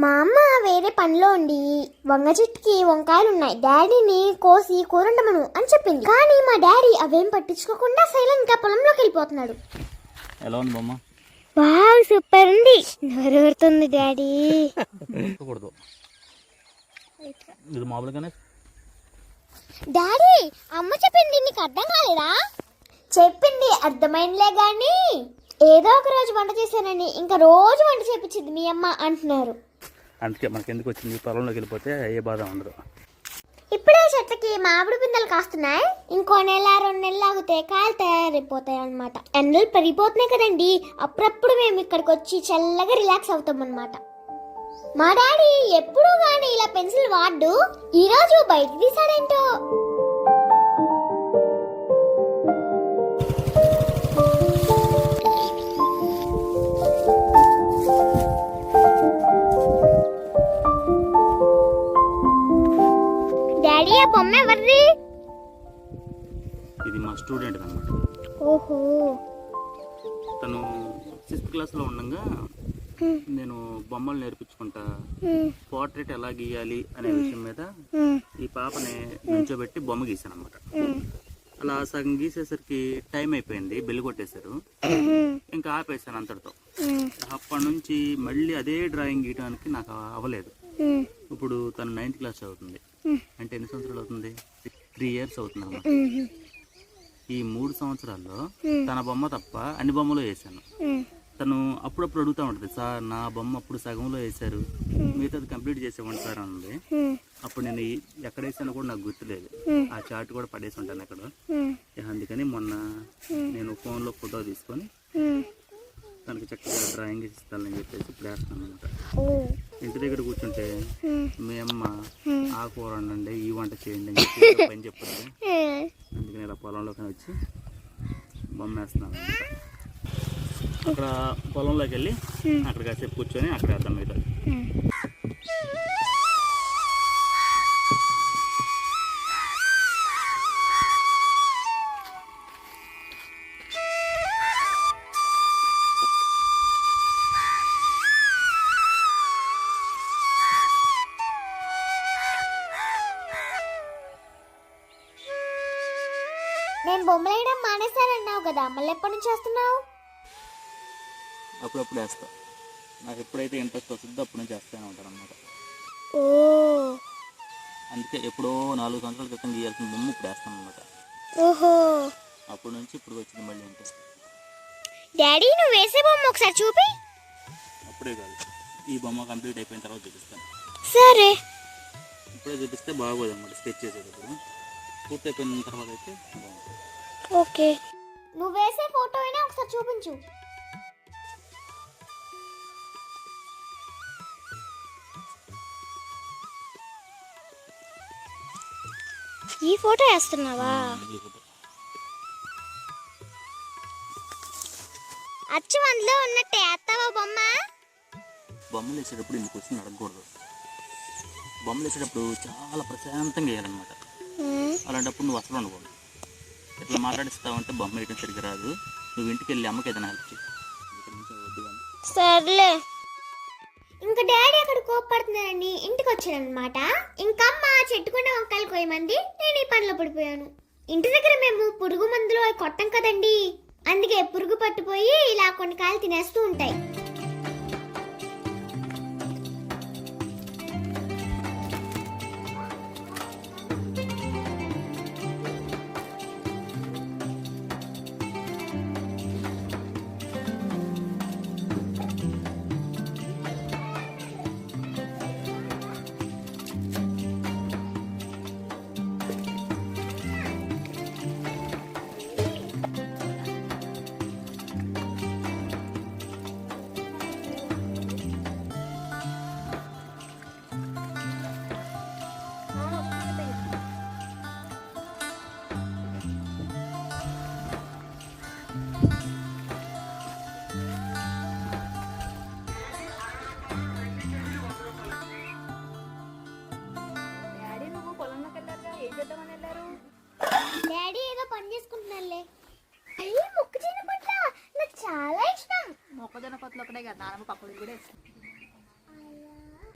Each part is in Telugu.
మా అమ్మ వేరే పనిలో ఉండి వంగ చెట్టుకి వంకాయలు ఉన్నాయి డాడీని కోసి కూరండమను అని చెప్పింది. కానీ మా డాడీ అవేం పట్టించుకోకుండా సైలెంట్గా పొలంలోకి వెళ్ళిపోతున్నాడు. ఎలా ఉంది బొమ్మ? వావ్ సూపర్ ఉంది. నోరుతుంది డాడీ. కూడదు ఇది మామూలుగానే డాడీ అమ్మ చెప్పింది నీకు అర్థం కాలేదా? చెప్పింది అర్థమైందిలే గాని ఏదో ఒక రోజు వంట చేశానని ఇంకా రోజు వంట చేపించింది మీ అమ్మ అంటున్నారు. అందుకే మనకి ఎందుకు వచ్చింది పొలంలోకి వెళ్ళిపోతే ఏ బాధ ఉండదు. ఇప్పుడే చెట్లకి మామిడి పిందెలు కాస్తున్నాయి. ఇంకో నెల రెండు నెలలు ఆగితే కాయలు తయారైపోతాయి అనమాట ఎండలు పెరిగిపోతున్నాయి కదండి. అప్పుడప్పుడు మేము ఇక్కడికి వచ్చి చల్లగా రిలాక్స్ అవుతాం అనమాట మా డాడీ ఎప్పుడూ కానీ ఇలా పెన్సిల్ వాడు ఈ బయట తీసాడేంటో బొమ్మ ఎవర్ది ఇది మా స్టూడెంట్ అనమాట ఓహో. తను సిక్స్త్ క్లాస్లో ఉండగా నేను బొమ్మలు నేర్పించుకుంటా పోర్ట్రేట్ ఎలా గీయాలి అనే విషయం మీద ఈ పాపని నుంచోబెట్టి బొమ్మ గీసాను అనమాట అలా సగం గీసేసరికి టైం అయిపోయింది బెల్లి కొట్టేశారు. ఇంకా ఆపేసాను అంతటితో. అప్పటి నుంచి మళ్ళీ అదే డ్రాయింగ్ గీయడానికి నాకు అవ్వలేదు. ఇప్పుడు తను నైన్త్ క్లాస్ చదువుతుంది. అంటే ఎన్ని సంవత్సరాలు అవుతుంది? త్రీ ఇయర్స్ అవుతుంది అన్నమాట ఈ మూడు సంవత్సరాల్లో తన బొమ్మ తప్ప అన్ని బొమ్మలు వేసాను తను అప్పుడప్పుడు అడుగుతూ ఉంటుంది సార్ నా బొమ్మ అప్పుడు సగంలో వేశారు. మిగతాది కంప్లీట్ చేసేవాడి సార్ అన్నది అప్పుడు నేను ఎక్కడ వేసానో కూడా నాకు గుర్తులేదు. ఆ చార్ట్ కూడా పడేసి ఉంటాను అక్కడ అందుకని మొన్న నేను ఫోన్లో ఫోటో తీసుకొని తనకి చక్కగా డ్రాయింగ్ ఇస్తానని చెప్పేసి ఇప్పుడు వేస్తాను అనమాట ఇంటి దగ్గర కూర్చుంటే మీ అమ్మ ఆ కూర వండండి ఈ వంట చేయండి అని చెప్పి పని చెప్తుంది అందుకని ఇలా పొలంలోకి వచ్చి బొమ్మ వేస్తున్నాను అనమాట అక్కడ పొలంలోకి వెళ్ళి అక్కడ కాసేపు కూర్చొని అక్కడ వేద్దాం నేను బొమ్మలు వేయడం మానేస్తానన్నావు కదా మళ్ళీ ఎప్పటి నుంచి చేస్తున్నావు? అప్పుడప్పుడు వేస్తా నాకు ఎప్పుడైతే ఇంట్రెస్ట్ వస్తుందో అప్పుడు నుంచి వేస్తానే ఉంటాను అనమాట ఓ. అందుకే ఎప్పుడో నాలుగు సంవత్సరాల క్రితం గీయాల్సిన బొమ్మ ఇప్పుడు వేస్తాను అనమాట ఓహో. అప్పటి నుంచి ఇప్పుడు వచ్చింది మళ్ళీ ఇంట్రెస్ట్ డాడీ నువ్వు వేసే బొమ్మ ఒకసారి చూపి. అప్పుడే కాదు. ఈ బొమ్మ కంప్లీట్ అయిపోయిన తర్వాత చూపిస్తాను. సరే. ఇప్పుడే చూపిస్తే బాగోదు అనమాట స్కెచ్ చేసేటప్పుడు. పూర్తి అయిపోయిన తర్వాత అయితే ఓకే. నువ్వు వేసే ఫోటో అయినా ఒకసారి చూపించు. ఈ ఫోటో వేస్తున్నావా? అచ్చు అందులో ఉన్నట్టే వేస్తావా బొమ్మ? బొమ్మలు వేసేటప్పుడు ఇందుకు వచ్చి అడగకూడదు బొమ్మలు వేసేటప్పుడు చాలా ప్రశాంతంగా వేయాలన్నమాట. అలాంటప్పుడు నువ్వు అసలు ఉండకూడదు ఇట్లా మాట్లాడిస్తావంటే బొమ్మ వేయడం సరిగ్గా రాదు. నువ్వు ఇంటికి వెళ్ళి అమ్మకి ఏదైనా హెల్ప్ చేయి. సర్లే. ఇంకా డాడీ అక్కడ కోపడుతున్నారని ఇంటికి వచ్చాడనమాట ఇంకా అమ్మ చెట్టుకున్న వంకాయలు కోయమంది. నేను ఈ పనిలో పడిపోయాను. ఇంటి దగ్గర మేము పురుగు మందులు అవి కొట్టం కదండి. అందుకే పురుగు పట్టుపోయి ఇలా కొన్ని కాయలు తినేస్తూ ఉంటాయి.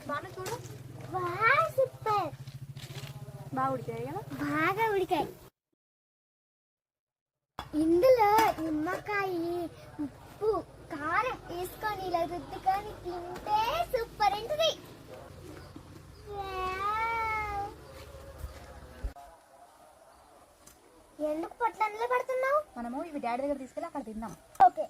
బాగా చూడు. సూపర్. బాగా ఉడికాయి? కదా బాగా ఉడికాయి. ఇందులో నిమ్మకాయ ఉప్పు కారం వేసుకొని ఇలా రుద్దుకొని తింటే సూపర్ ఉంటుంది. ఎందుకు పొట్లంలో పడుతున్నావు? మనము ఇవి డాడీ దగ్గర తీసుకెళ్ళి అక్కడ తిందాం. ఓకే.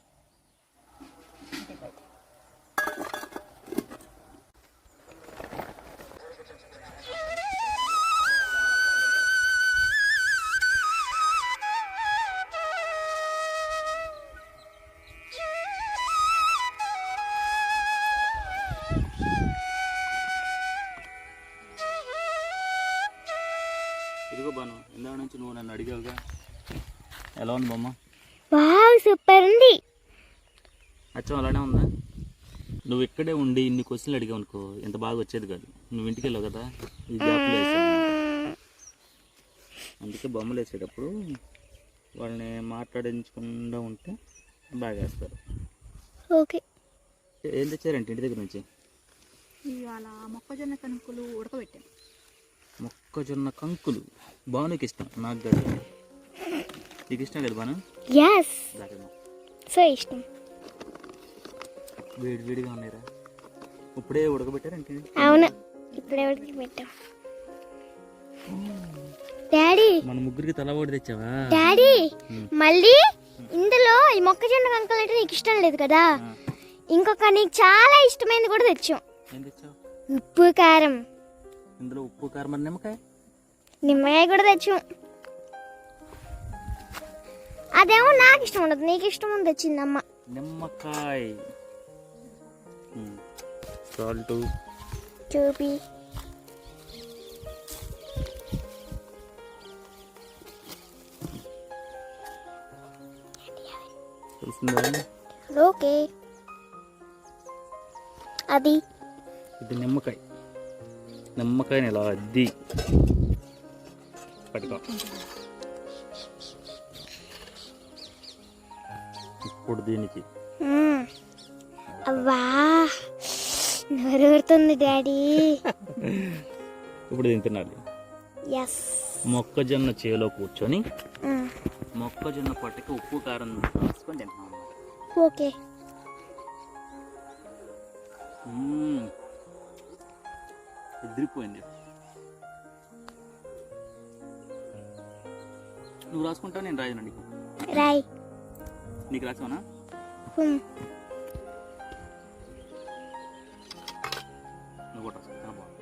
ఇందాక నుంచి నువ్వు నన్ను అడిగావుగా? ఎలా ఉంది బొమ్మ? వావ్ సూపర్ ఉంది. అచ్చం అలానే ఉందా? నువ్వు ఇక్కడే ఉండి ఇన్ని క్వశ్చన్లు అడిగావు అనుకో ఇంత బాగా వచ్చేది కాదు. నువ్వు ఇంటికి వెళ్ళావు కదా ఈ గ్యాప్లో అందుకే బొమ్మలు వేసేటప్పుడు వాళ్ళని మాట్లాడించకుండా ఉంటే బాగా వేస్తారు. ఓకే. ఏం తెచ్చారంటే ఇంటి దగ్గర నుంచి? ఇవాళ మొక్కజొన్న కనుకలు ఉడకబెట్టాను. మొక్కజొన్న కంకులు. బానుకి ఇష్టం నాకు కాదు నీకు ఇష్టం లేదు బాను ఎస్ సో ఇష్టం. వేడి వేడిగా ఉన్నాయిరా. ఇప్పుడే ఉడకబెట్టారంటే అవును ఇప్పుడు పెట్టాం డాడీ మన ముగ్గురికి తల ఓడి తెచ్చావా? డాడీ. మళ్ళీ ఇందులో ఈ మొక్కజొన్న కంకలు అంటే నీకు ఇష్టం లేదు కదా? ఇంకొక నీకు చాలా ఇష్టమైనది కూడా తెచ్చాం. ఉప్పు కారం. ఇందులో ఉప్పు కారం నిమ్మకాయ? నిమ్మకాయ కూడా తెచ్చాం అదేమో నాకు ఇష్టం ఉండదు. నీకు ఇష్టం ఉంది తెచ్చింది అమ్మ నిమ్మకాయ సాల్ట్. చూపి. ఓకే. అది. ఇది నిమ్మకాయ. నిమ్మకాయని ఇలా అద్ది. పట్టుకో. ఇప్పుడు దీనికి. నోరూరుతుంది డాడీ. ఇప్పుడు దీన్ని తినాలి. మొక్కజొన్న చేలో కూర్చొని మొక్కజొన్న పట్టుకి ఉప్పు కారం రాసుకొని తింటున్నాం ఓకే. మ్మ్. ఎదిరిపోయింది నువ్వు రాసుకుంటావు నేను రాయను నీకు? రాయ్. నీకు రాసావునా. నువ్వు కూడా బాగుంది.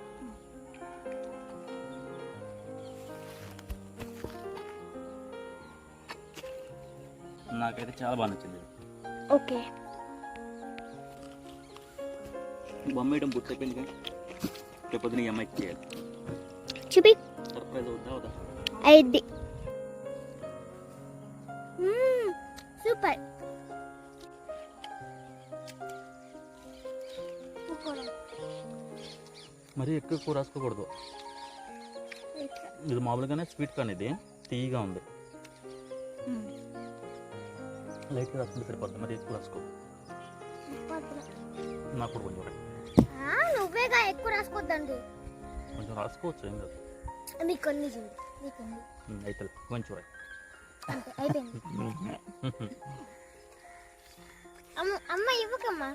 నాకైతే చాలా బాగా నచ్చింది. ఓకే. బొమ్మ వేయడం పూర్తయిపోయింది కానీ. రేపొద్దు నీ అమ్మాయికి చేయాలి. చూపి. సర్ప్రైజ్ అవుతా అవుదా అయిద్ది మ్మ్. సూపర్. మరీ ఎక్కువ కూర రాసుకోకూడదు. ఇది మామూలుగానే స్వీట్ కార్న్ ఇది. తీయగా ఉంది. లైట్గా రాసుకుంటే సరిపోద్ది. మరి ఎక్కువ రాసుకో. నాకు కూడా కొంచెం నువ్వేగా ఎక్కువ రాసుకోద్దండి. కొంచెం రాసుకోవచ్చు ఏం కాదు. మీకు కొన్ని చూడు మీకు. ఉమ్, అయితే కొంచెం. అంతే అయిపోయింది. అమ్మ అమ్మ ఇవ్వకమ్మా.